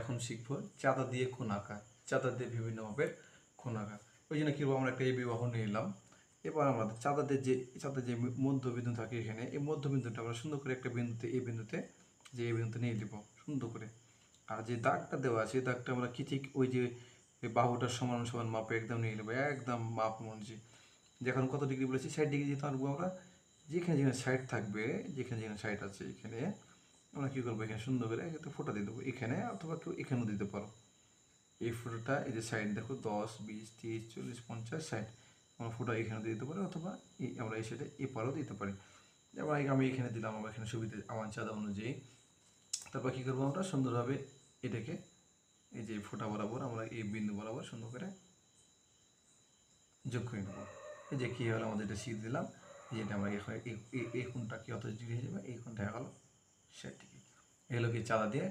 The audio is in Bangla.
এখন শিখব, চাঁদা দিয়ে কোন আঁকা চাঁদা দিয়ে বিভিন্ন মাপের কোন আঁকা ওই জন্য কীভাবে আমরা একটা এই বিবাহ নিলাম। এবার আমাদের চাঁদাদের যে চাঁদার যে মধ্যবিন্দু থাকে এখানে, এই মধ্যবিন্দুটা আমরা সুন্দর করে একটা বিন্দুতে এই বিন্দুতে, যে এই বিন্দুতে নিয়ে দেবো সুন্দর করে। আর যে দাগটা দেওয়া আছে, এই দাগটা আমরা কি ঠিক ওই যে বাহুটার সমান সমান মাপে একদম নিয়ে নেব, একদম মাপ অনুযায়ী। যখন কত ডিগ্রি বলেছি, ষাট ডিগ্রি যেতে পারব আমরা, যেখানে যেখানে সাইড থাকবে, যেখানে যেখানে সাইড আছে, এখানে আমরা কী করব এখানে সুন্দর করে একটা ফোটা দিয়ে দেবো এখানে অথবা কেউ এখানেও দিতে পারো এই ফোটোটা এই যে সাইড দেখো দশ বিশ তিরিশ চল্লিশ পঞ্চাশ ষাট আমরা ফোটো এখানে দিয়ে দিতে পারি অথবা আমরা এই সাইডে এ পারেও দিতে পারি যেমন আমি এখানে দিলাম আমার এখানে সুবিধা আমার চাঁদা অনুযায়ী তারপর কী করব আমরা সুন্দরভাবে এটাকে এই যে ফোঁটা বরাবর আমরা এই বিন্দু বরাবর সুন্দর করে যোগ করে নেব এই যে কী হলো আমাদের এটা শিখ দিলাম যেটা আমরা এই- এই- কোনটা কি অত হয়ে যাবে এই কোনটা হলো ষাট এগুলোকে চালা দিয়ে